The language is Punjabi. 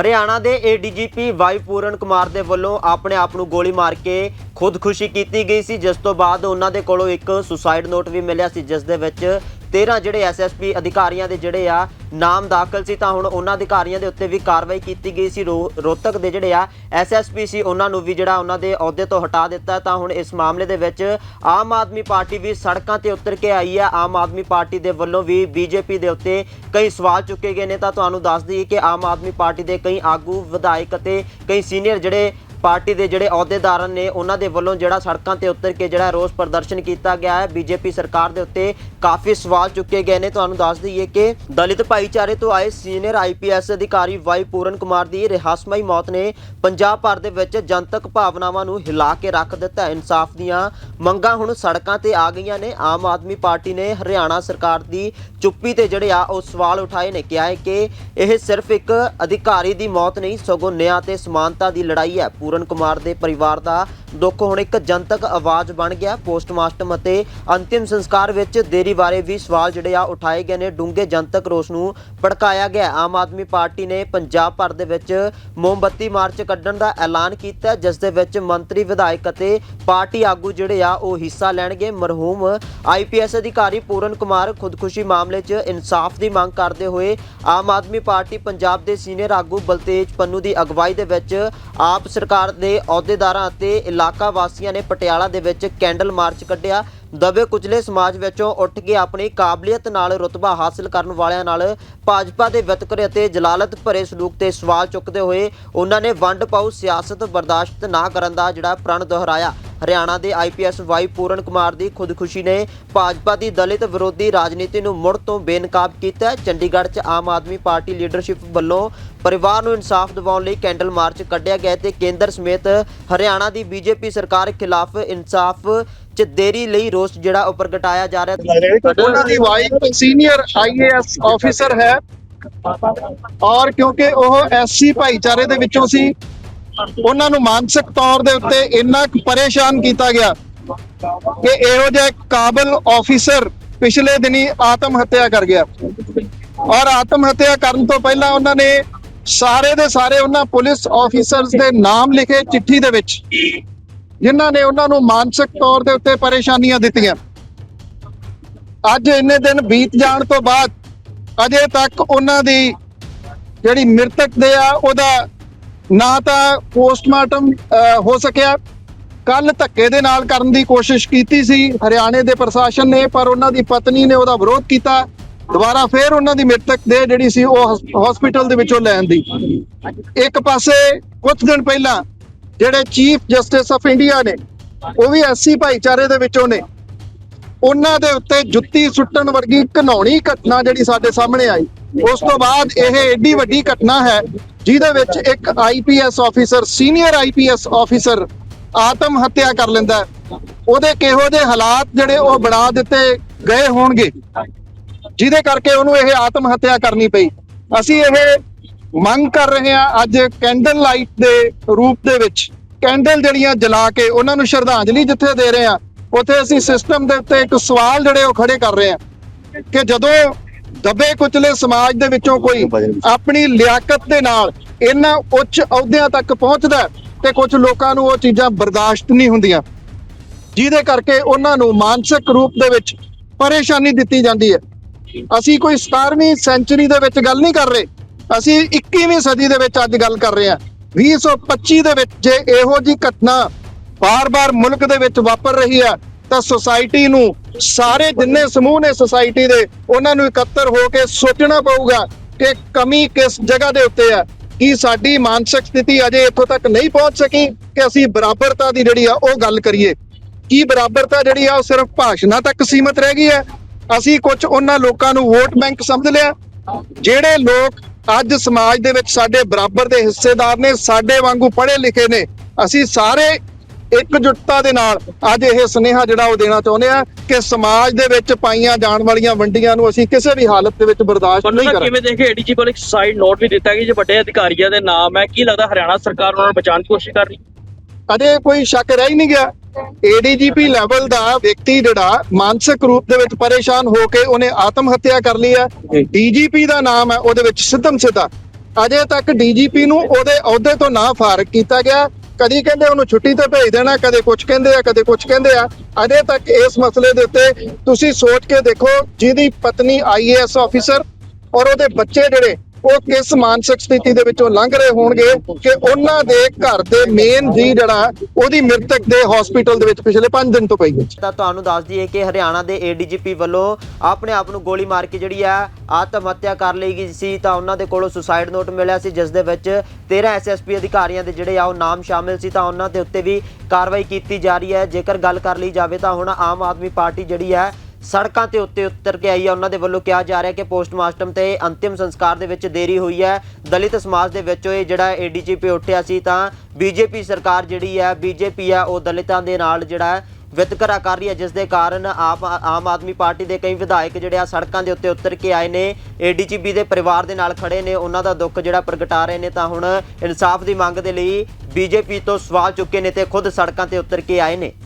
ਹਰਿਆਣਾ ਦੇ ਏਡੀਜੀਪੀ ਵਾਈ ਪੂਰਨ ਕੁਮਾਰ ਦੇ ਵੱਲੋਂ ਆਪਣੇ ਆਪ ਨੂੰ ਗੋਲੀ ਮਾਰ ਕੇ ਖੁਦਕੁਸ਼ੀ ਕੀਤੀ ਗਈ ਸੀ, ਜਿਸ ਤੋਂ ਬਾਅਦ ਉਹਨਾਂ ਦੇ ਕੋਲੋਂ ਇੱਕ ਸੁਸਾਈਡ ਨੋਟ ਵੀ ਮਿਲਿਆ ਸੀ, ਜਿਸ ਦੇ ਵਿੱਚ 13 ਜਿਹੜੇ ਐਸਐਸਪੀ ਅਧਿਕਾਰੀਆਂ ਦੇ ਜਿਹੜੇ ਆ ਨਾਮ ਦਾਖਲ ਸੀ, ਤਾਂ ਹੁਣ ਉਹਨਾਂ ਅਧਿਕਾਰੀਆਂ ਦੇ ਉੱਤੇ ਵੀ ਕਾਰਵਾਈ ਕੀਤੀ ਗਈ ਸੀ। ਰੋ- ਰੋਹਤਕ ਦੇ ਜਿਹੜੇ ਆ ਐਸਐਸਪੀ ਸੀ, ਉਹਨਾਂ ਨੂੰ ਵੀ ਜਿਹੜਾ ਉਹਨਾਂ ਦੇ ਅਹੁਦੇ ਤੋਂ ਹਟਾ ਦਿੱਤਾ। ਤਾਂ ਹੁਣ ਇਸ ਮਾਮਲੇ ਦੇ ਵਿੱਚ ਆਮ ਆਦਮੀ ਪਾਰਟੀ ਵੀ ਸੜਕਾਂ ਤੇ ਉਤਰ ਕੇ ਆਈ ਹੈ ਆਮ ਆਦਮੀ ਪਾਰਟੀ ਦੇ ਵੱਲੋਂ ਵੀ ਬੀਜੇਪੀ ਦੇ ਉੱਤੇ ਕਈ ਸਵਾਲ ਚੁੱਕੇ ਗਏ ਨੇ। ਤਾਂ ਤੁਹਾਨੂੰ ਦੱਸ ਦਈਏ ਕਿ ਆਮ ਆਦਮੀ ਪਾਰਟੀ ਦੇ ਕਈ ਆਗੂ, ਵਿਧਾਇਕ ਅਤੇ ਕਈ ਸੀਨੀਅਰ ਜਿਹੜੇ ਪਾਰਟੀ ਦੇ ਜਿਹੜੇ ਅਹੁਦੇਦਾਰਾਂ ਨੇ, ਉਹਨਾਂ ਦੇ ਵੱਲੋਂ ਜਿਹੜਾ ਸੜਕਾਂ ਤੇ ਉਤਰ ਕੇ ਜਿਹੜਾ ਰੋਸ ਪ੍ਰਦਰਸ਼ਨ ਕੀਤਾ ਗਿਆ ਹੈ। ਬੀਜੇਪੀ ਸਰਕਾਰ ਦੇ ਉੱਤੇ ਕਾਫੀ ਸਵਾਲ ਚੁੱਕੇ ਗਏ ਨੇ। ਤੁਹਾਨੂੰ ਦੱਸ ਦਈਏ ਕਿ ਦਲਿਤ ਭਾਈਚਾਰੇ ਤੋਂ ਆਏ ਸੀਨੀਅਰ ਆਈਪੀਐਸ ਅਧਿਕਾਰੀ ਵਾਈ ਪੂਰਨ ਕੁਮਾਰ ਦੀ ਰਹੱਸਮਈ ਮੌਤ ਨੇ ਪੰਜਾਬ ਭਰ ਦੇ ਵਿੱਚ ਜਨਤਕ ਭਾਵਨਾਵਾਂ ਨੂੰ ਹਿਲਾ ਕੇ ਰੱਖ ਦਿੱਤਾ ਇਨਸਾਫ ਦੀਆਂ ਮੰਗਾਂ ਹੁਣ ਸੜਕਾਂ ਤੇ ਆ ਗਈਆਂ ਨੇ। ਆਮ ਆਦਮੀ ਪਾਰਟੀ ਨੇ ਹਰਿਆਣਾ ਸਰਕਾਰ ਦੀ ਚੁੱਪੀ ਤੇ ਜਿਹੜੇ ਆ, ਉਹ ਸਵਾਲ ਉਠਾਏ ਨੇ। ਕਿਹਾ ਹੈ ਕਿ ਇਹ ਸਿਰਫ ਇੱਕ ਅਧਿਕਾਰੀ ਦੀ ਮੌਤ ਨਹੀਂ, ਸਗੋਂ ਨਿਆਂ ਤੇ ਸਮਾਨਤਾ ਦੀ ਲੜਾਈ ਹੈ। ਪੂਰਨ ਕੁਮਾਰ ਦੇ ਪਰਿਵਾਰ ਦਾ ਦੁੱਖ, ਹੁਣ ਇੱਕ ਜਨਤਕ ਆਵਾਜ਼ ਬਣ ਗਿਆ। ਪੋਸਟਮਾਸਟਮ ਅਤੇ ਅੰਤਿਮ ਸੰਸਕਾਰ ਵਿੱਚ ਦੇਰੀ ਬਾਰੇ ਵੀ ਸਵਾਲ ਜਿਹੜੇ ਆ ਉਠਾਏ ਗਏ ਨੇ। ਡੂੰਘੇ ਜਨਤਕ ਰੋਸ ਨੂੰ ਭੜਕਾਇਆ ਗਿਆ। ਆਮ ਆਦਮੀ ਪਾਰਟੀ ਨੇ ਪੰਜਾਬ ਭਰ ਦੇ ਵਿੱਚ ਮੋਮਬੱਤੀ ਮਾਰਚ ਕੱਢਣ ਦਾ ਐਲਾਨ ਕੀਤਾ, ਜਿਸ ਦੇ ਵਿੱਚ ਮੰਤਰੀ, ਵਿਧਾਇਕ ਅਤੇ ਪਾਰਟੀ ਆਗੂ ਜਿਹੜੇ ਆ ਉਹ ਹਿੱਸਾ ਲੈਣਗੇ। ਮਰਹੂਮ ਆਈਪੀਐਸ ਅਧਿਕਾਰੀ ਪੂਰਨ ਕੁਮਾਰ ਖੁਦਕੁਸ਼ੀ ਮਾਮਲੇ 'ਚ ਇਨਸਾਫ ਦੀ ਮੰਗ ਕਰਦੇ ਹੋਏ ਆਮ ਆਦਮੀ ਪਾਰਟੀ ਪੰਜਾਬ ਦੇ ਸੀਨੀਅਰ ਆਗੂ ਬਲਤੇਜ ਪੰਨੂ ਦੀ ਅਗਵਾਈ ਦੇ ਵਿੱਚ ਆਪ ਸਰਕਾਰ ਦੇ ਅਹੁਦੇਦਾਰਾਂ ਅਤੇ ਇਲਾਕਾ ਵਾਸੀਆਂ ਨੇ ਪਟਿਆਲਾ ਦੇ ਵਿੱਚ ਕੈਂਡਲ ਮਾਰਚ ਕੱਢਿਆ। ਦਬੇ ਕੁਚਲੇ ਸਮਾਜ ਵਿੱਚੋਂ ਉੱਠ ਕੇ ਆਪਣੀ ਕਾਬਲੀਅਤ ਨਾਲ ਰੁਤਬਾ ਹਾਸਲ ਕਰਨ ਵਾਲਿਆਂ ਨਾਲ ਭਾਜਪਾ ਦੇ ਵਿਤਕਰੇ ਅਤੇ ਜਲਾਲਤ ਭਰੇ ਸਲੂਕ ਤੇ ਸਵਾਲ ਚੁੱਕਦੇ ਹੋਏ ਉਹਨਾਂ ਨੇ ਵੰਡ ਪਾਉ ਸਿਆਸਤ ਬਰਦਾਸ਼ਤ ਨਾ ਕਰਨ ਦਾ ਜਿਹੜਾ ਪ੍ਰਣ ਦੁਹਰਾਇਆ। ਹਰਿਆਣਾ ਦੇ ਆਈਪੀਐਸ ਵਾਈ ਪੂਰਨ ਕੁਮਾਰ ਦੀ ਖੁਦਕੁਸ਼ੀ ਨੇ ਭਾਜਪਾ ਦੀ ਦਲਿਤ ਵਿਰੋਧੀ ਰਾਜਨੀਤੀ ਨੂੰ ਮੁੜ ਤੋਂ ਬੇਨਕਾਬ ਕੀਤਾ ਚੰਡੀਗੜ੍ਹ 'ਚ ਆਮ ਆਦਮੀ ਪਾਰਟੀ ਲੀਡਰਸ਼ਿਪ ਵੱਲੋਂ ਪਰਿਵਾਰ ਨੂੰ ਇਨਸਾਫ ਦਿਵਾਉਣ ਲਈ ਕੈਂਡਲ ਮਾਰਚ ਕੱਢਿਆ ਗਿਆ ਤੇ ਕੇਂਦਰ ਸਮੇਤ ਹਰਿਆਣਾ ਦੀ ਬੀਜੇਪੀ ਸਰਕਾਰ ਖਿਲਾਫ ਇਨਸਾਫ 'ਚ ਦੇਰੀ ਲਈ ਰੋਸ ਜਿਹੜਾ ਉਹ ਪ੍ਰਗਟਾਇਆ ਜਾ ਰਿਹਾ ਉਹਨਾਂ ਦੀ ਵਾਈਫ ਸੀਨੀਅਰ ਆਈਏਐਸ ਆਫੀਸਰ ਹੈ। ਔਰ ਕਿਉਂਕਿ ਉਹ ਐਸਸੀ ਭਾਈਚਾਰੇ ਦੇ ਵਿੱਚੋਂ ਸੀ ਉਹਨਾਂ ਨੂੰ ਮਾਨਸਿਕ ਤੌਰ ਦੇ ਉੱਤੇ ਇੰਨਾ ਪਰੇਸ਼ਾਨ ਕੀਤਾ ਗਿਆ ਕਿ ਇਹੋ ਜਿਹਾ ਕਾਬਲ ਆਫੀਸਰ ਪਿਛਲੇ ਦਿਨੀ ਆਤਮ ਹੱਤਿਆ ਕਰ ਗਿਆ। ਔਰ ਆਤਮ ਹੱਤਿਆ ਕਰਨ ਤੋਂ ਪਹਿਲਾਂ ਉਹਨਾਂ ਨੇ ਸਾਰੇ ਦੇ ਸਾਰੇ ਉਹਨਾਂ ਪੁਲਿਸ ਆਫੀਸਰਸ ਦੇ ਨਾਮ ਲਿਖੇ ਚਿੱਠੀ ਦੇ ਵਿੱਚ, ਜਿਨ੍ਹਾਂ ਨੇ ਉਹਨਾਂ ਨੂੰ ਮਾਨਸਿਕ ਤੌਰ ਦੇ ਉੱਤੇ ਪਰੇਸ਼ਾਨੀਆਂ ਦਿੱਤੀਆਂ। ਅੱਜ ਇੰਨੇ ਦਿਨ ਬੀਤ ਜਾਣ ਤੋਂ ਬਾਅਦ ਅਜੇ ਤੱਕ ਉਹਨਾਂ ਦੀ ਜਿਹੜੀ ਮ੍ਰਿਤਕ ਦੇ ਆ, ਉਹਦਾ ਨਾ ਤਾਂ ਪੋਸਟਮਾਰਟਮ ਹੋ ਸਕਿਆ। ਕੱਲ ਧੱਕੇ ਦੇ ਨਾਲ ਕਰਨ ਦੀ ਕੋਸ਼ਿਸ਼ ਕੀਤੀ ਸੀ। ਹਰਿਆਣੇ ਦੇ ਪ੍ਰਸ਼ਾਸਨ ਨੇ, ਪਰ ਉਹਨਾਂ ਦੀ ਪਤਨੀ ਨੇ ਉਹਦਾ ਵਿਰੋਧ ਕੀਤਾ। ਦੁਬਾਰਾ ਫੇਰ ਉਹਨਾਂ ਦੀ ਮ੍ਰਿਤਕ ਦੇ ਜਿਹੜੀ ਸੀ, ਉਹ ਹਸਪੀਟਲ ਦੇ ਵਿੱਚੋਂ ਲੈਣ ਦੀ। ਇੱਕ ਪਾਸੇ ਕੁਝ ਦਿਨ ਪਹਿਲਾਂ ਜਿਹੜੇ ਚੀਫ ਜਸਟਿਸ ਆਫ ਇੰਡੀਆ ਨੇ, ਉਹ ਵੀ ਐਸਸੀ ਭਾਈਚਾਰੇ ਦੇ ਵਿੱਚੋਂ ਨੇ। ਉਹਨਾਂ ਦੇ ਉੱਤੇ ਜੁੱਤੀ ਸੁੱਟਣ ਵਰਗੀ ਘਨੌਣੀ ਘਟਨਾ ਜਿਹੜੀ ਸਾਡੇ ਸਾਹਮਣੇ ਆਈ। ਉਸ ਤੋਂ ਬਾਅਦ ਇਹ ਏਡੀ ਵੱਡੀ ਘਟਨਾ ਹੈ ਜਿਹਦੇ ਵਿੱਚ ਇੱਕ IPS officer, senior IPS officer ਆਤਮ ਹੱਤਿਆ ਕਰ ਲੈਂਦਾ ਉਹਦੇ ਕਿਹੋ ਜਿਹੇ ਹਾਲਾਤ ਜਿਹੜੇ ਉਹ ਬਣਾ ਦਿੱਤੇ ਗਏ ਹੋਣਗੇ, ਜਿਹਦੇ ਕਰਕੇ ਉਹਨੂੰ ਇਹ ਆਤਮ ਹੱਤਿਆ ਕਰਨੀ ਪਈ। ਅਸੀਂ ਇਹ ਮੰਗ ਕਰ ਰਹੇ ਹਾਂ ਅੱਜ ਕੈਂਡਲ ਲਾਈਟ ਦੇ ਰੂਪ ਦੇ ਵਿੱਚ, ਕੈਂਡਲ ਜਿਹੜੀਆਂ ਜਲਾ ਕੇ ਉਹਨਾਂ ਨੂੰ ਸ਼ਰਧਾਂਜਲੀ ਜਿੱਥੇ ਦੇ ਰਹੇ ਹਾਂ, ਉੱਥੇ ਅਸੀਂ ਸਿਸਟਮ ਦੇ ਉੱਤੇ ਇੱਕ ਸਵਾਲ ਜਿਹੜੇ ਉਹ ਖੜੇ ਕਰ ਰਹੇ ਹਾਂ ਕਿ ਜਦੋਂ ਦਬੇ ਕੁਚਲੇ ਸਮਾਜ ਦੇ ਵਿੱਚੋਂ ਕੋਈ ਆਪਣੀ ਲਿਆਕਤ ਦੇ ਨਾਲ ਇਹਨਾਂ ਉੱਚ ਅਹੁਦਿਆਂ ਤੱਕ ਪਹੁੰਚਦਾ ਤੇ ਕੁਝ ਲੋਕਾਂ ਨੂੰ ਉਹ ਚੀਜ਼ਾਂ ਬਰਦਾਸ਼ਤ ਨਹੀਂ ਹੁੰਦੀਆਂ। ਜਿਹਦੇ ਕਰਕੇ ਉਹਨਾਂ ਨੂੰ ਮਾਨਸਿਕ ਰੂਪ ਦੇ ਵਿੱਚ ਪਰੇਸ਼ਾਨੀ ਦਿੱਤੀ ਜਾਂਦੀ ਹੈ। ਅਸੀਂ ਕੋਈ 17ਵੀਂ ਸੈਂਚੁਰੀ ਦੇ ਵਿੱਚ ਗੱਲ ਨਹੀਂ ਕਰ ਰਹੇ। ਅਸੀਂ 21ਵੀਂ ਸਦੀ ਦੇ ਵਿੱਚ ਅੱਜ ਗੱਲ ਕਰ ਰਹੇ ਹਾਂ। 2025 ਦੇ ਵਿੱਚ ਜੇ ਇਹੋ ਜੀ ਘਟਨਾ ਬਾਰ-ਬਾਰ ਮੁਲਕ ਦੇ ਵਿੱਚ ਵਾਪਰ ਰਹੀ ਹੈ, ਤਾਂ ਸੁਸਾਇਟੀ ਨੂੰ ਸਾਰੇ ਜਿੰਨੇ ਸਮੂਹ ਨੇ ਸੁਸਾਇਟੀ ਦੇ, ਉਹਨਾਂ ਨੂੰ ਇਕੱਤਰ ਹੋ ਕੇ ਸੋਚਣਾ ਪਊਗਾ ਕਿ ਕਮੀ ਕਿਸ ਜਗ੍ਹਾ ਦੇ ਉੱਤੇ ਹੈ। ਕੀ ਸਾਡੀ ਮਾਨਸਿਕ ਸਥਿਤੀ ਅਜੇ ਇੱਥੋਂ ਤੱਕ ਨਹੀਂ ਪਹੁੰਚ ਸਕੀ ਕਿ ਅਸੀਂ ਬਰਾਬਰਤਾ ਦੀ ਜਿਹੜੀ ਆ ਉਹ ਗੱਲ ਕਰੀਏ? ਕੀ ਬਰਾਬਰਤਾ ਜਿਹੜੀ ਆ ਉਹ ਸਿਰਫ ਭਾਸ਼ਣਾਂ ਤੱਕ ਸੀਮਤ ਰਹਿ ਗਈ ਹੈ? ਅਸੀਂ ਕੁਝ ਉਹਨਾਂ ਲੋਕਾਂ ਨੂੰ ਵੋਟ ਬੈਂਕ ਸਮਝ ਲਿਆ। ਜਿਹੜੇ ਲੋਕ ਅੱਜ ਸਮਾਜ ਦੇ ਵਿੱਚ ਸਾਡੇ ਬਰਾਬਰ ਦੇ ਹਿੱਸੇਦਾਰ ਨੇ, ਸਾਡੇ ਵਾਂਗੂ ਪੜ੍ਹੇ ਲਿਖੇ ਨੇ, ਅਸੀਂ ਸਾਰੇ ਇਕਜੁੱਟਤਾ ਦੇ ਨਾਲ ਅੱਜ ਇਹ ਸੁਨੇਹਾ ਜਿਹੜਾ ਉਹ ਦੇਣਾ ਚਾਹੁੰਦੇ ਆ ਕਿ ਸਮਾਜ ਦੇ ਵਿੱਚ ਪਾਈਆਂ ਜਾਣ ਵਾਲੀਆਂ ਵੰਡੀਆਂ ਨੂੰ ਅਸੀਂ ਕਿਸੇ ਵੀ ਹਾਲਤ ਦੇ ਵਿੱਚ ਬਰਦਾਸ਼ਤ ਨਹੀਂ ਕਰਾਂਗੇ। ਕਿਵੇਂ ਦੇਖੇ? ਏਡੀਜੀ ਕੋਲ ਇੱਕ ਸੁਸਾਈਡ ਨੋਟ ਵੀ ਦਿੱਤਾ ਗਿਆ ਜੇ ਵੱਡੇ ਅਧਿਕਾਰੀਆਂ ਦੇ ਨਾਮ ਹੈ ਕੀ ਲੱਗਦਾ ਹਰਿਆਣਾ ਸਰਕਾਰ ਉਹਨਾਂ ਨੂੰ ਬਚਾਉਣ ਦੀ ਕੋਸ਼ਿਸ਼ ਕਰ ਰਹੀ? ਅਜੇ ਕੋਈ ਸ਼ੱਕ ਰਹਿ ਹੀ ਨਹੀਂ ਗਿਆ। ਏਡੀਜੀਪੀ ਲੈਵਲ ਦਾ ਵਿਅਕਤੀ ਜਿਹੜਾ ਮਾਨਸਿਕ ਰੂਪ ਦੇ ਵਿੱਚ ਪਰੇਸ਼ਾਨ ਹੋ ਕੇ ਉਹਨੇ ਆਤਮ ਹੱਤਿਆ ਕਰ ਲਈ ਹੈ। ਡੀਜੀਪੀ ਦਾ ਨਾਮ ਹੈ ਉਹਦੇ ਵਿੱਚ ਸਿੱਧਮ ਸਿੱਧਾ। ਅਜੇ ਤੱਕ ਡੀਜੀਪੀ ਨੂੰ ਉਹਦੇ ਅਹੁਦੇ ਤੋਂ ਨਾ ਫਾਰਗ ਕੀਤਾ ਗਿਆ। ਕਦੀ ਕਹਿੰਦੇ ਉਹਨੂੰ ਛੁੱਟੀ ਤੇ ਭੇਜ ਦੇਣਾ, ਕਦੇ ਕੁਝ ਕਹਿੰਦੇ ਆ, ਕਦੇ ਕੁਝ ਕਹਿੰਦੇ ਆ। ਅਜੇ ਤੱਕ ਇਸ ਮਸਲੇ ਦੇ ਉੱਤੇ ਤੁਸੀਂ ਸੋਚ ਕੇ ਦੇਖੋ, ਜਿਹਦੀ ਪਤਨੀ ਆਈਏਐਸ ਆਫੀਸਰ ਔਰ ਉਹਦੇ ਬੱਚੇ ਜਿਹੜੇ ਉਹ ਕਿਸ ਮਾਨਸਿਕ ਸਥਿਤੀ ਦੇ ਵਿੱਚੋਂ ਲੰਘ ਰਹੇ ਹੋਣਗੇ ਕਿ ਉਹਨਾਂ ਦੇ ਘਰ ਦੇ ਮੇਨ ਜੀ ਜਿਹੜਾ ਉਹਦੀ ਮ੍ਰਿਤਕ ਦੇ ਹਸਪੀਟਲ ਦੇ ਵਿੱਚ ਪਿਛਲੇ 5 ਦਿਨ ਤੋਂ ਪਈ ਹੈ। ਤਾਂ ਤੁਹਾਨੂੰ ਦੱਸ ਦਈਏ ਕਿ ਹਰਿਆਣਾ ਦੇ ਏਡੀਜੀਪੀ ਵੱਲੋਂ ਆਪਣੇ ਆਪ ਨੂੰ ਗੋਲੀ ਮਾਰ ਕੇ ਜਿਹੜੀ ਆ ਆਤਮ ਹੱਤਿਆ ਕਰ ਲਈ ਗਈ ਸੀ, ਤਾਂ ਉਹਨਾਂ ਦੇ ਕੋਲੋਂ ਸੁਸਾਈਡ ਨੋਟ ਮਿਲਿਆ ਸੀ, ਜਿਸ ਦੇ ਵਿੱਚ 13 ਐਸਐਸਪੀ ਅਧਿਕਾਰੀਆਂ ਦੇ ਜਿਹੜੇ ਆ ਉਹ ਨਾਮ ਸ਼ਾਮਿਲ ਸੀ, ਤਾਂ ਉਹਨਾਂ ਦੇ ਉੱਤੇ ਵੀ ਕਾਰਵਾਈ ਕੀਤੀ ਜਾ ਰਹੀ ਹੈ। ਜੇਕਰ ਗੱਲ ਕਰ ਲਈ ਜਾਵੇ ਤਾਂ ਹੁਣ ਆਮ ਆਦਮੀ ਪਾਰਟੀ ਜਿਹੜੀ ਹੈ ਸੜਕਾਂ ਤੇ ਉੱਤੇ ਉਤਰ ਕੇ ਆਈ ਹੈ ਉਹਨਾਂ ਦੇ ਵੱਲੋਂ ਕਿਹਾ ਜਾ ਰਿਹਾ ਕਿ ਪੋਸਟਮਾਰਟਮ ਤੇ ਅੰਤਿਮ ਸੰਸਕਾਰ ਦੇ ਵਿੱਚ ਦੇਰੀ ਹੋਈ ਹੈ। ਦਲਿਤ ਸਮਾਜ ਦੇ ਵਿੱਚੋਂ ਇਹ ਜਿਹੜਾ ਏਡੀਜੀਪੀ ਉੱਠਿਆ ਸੀ ਤਾਂ ਬੀਜੇਪੀ ਸਰਕਾਰ ਜਿਹੜੀ ਹੈ, ਬੀਜੇਪੀ ਹੈ, ਉਹ ਦਲਿਤਾਂ ਦੇ ਨਾਲ ਜਿਹੜਾ ਵਿਤਕਰਾ ਕਰ ਰਹੀ ਹੈ, ਜਿਸ ਦੇ ਕਾਰਨ ਆਪ ਆਮ ਆਦਮੀ ਪਾਰਟੀ ਦੇ ਕਈ ਵਿਧਾਇਕ ਜਿਹੜੇ ਆ ਸੜਕਾਂ ਦੇ ਉੱਤੇ ਉਤਰ ਕੇ ਆਏ ਨੇ। ਏਡੀਜੀਪੀ ਦੇ ਪਰਿਵਾਰ ਦੇ ਨਾਲ ਖੜੇ ਨੇ। ਉਹਨਾਂ ਦਾ ਦੁੱਖ ਜਿਹੜਾ ਪ੍ਰਗਟਾ ਰਹੇ ਨੇ ਤਾਂ ਹੁਣ ਇਨਸਾਫ ਦੀ ਮੰਗ ਦੇ ਲਈ ਬੀਜੇਪੀ ਤੋਂ ਸਵਾਲ ਚੁੱਕੇ ਨੇ ਤੇ ਖੁਦ ਸੜਕਾਂ ਤੇ ਉਤਰ ਕੇ ਆਏ ਨੇ।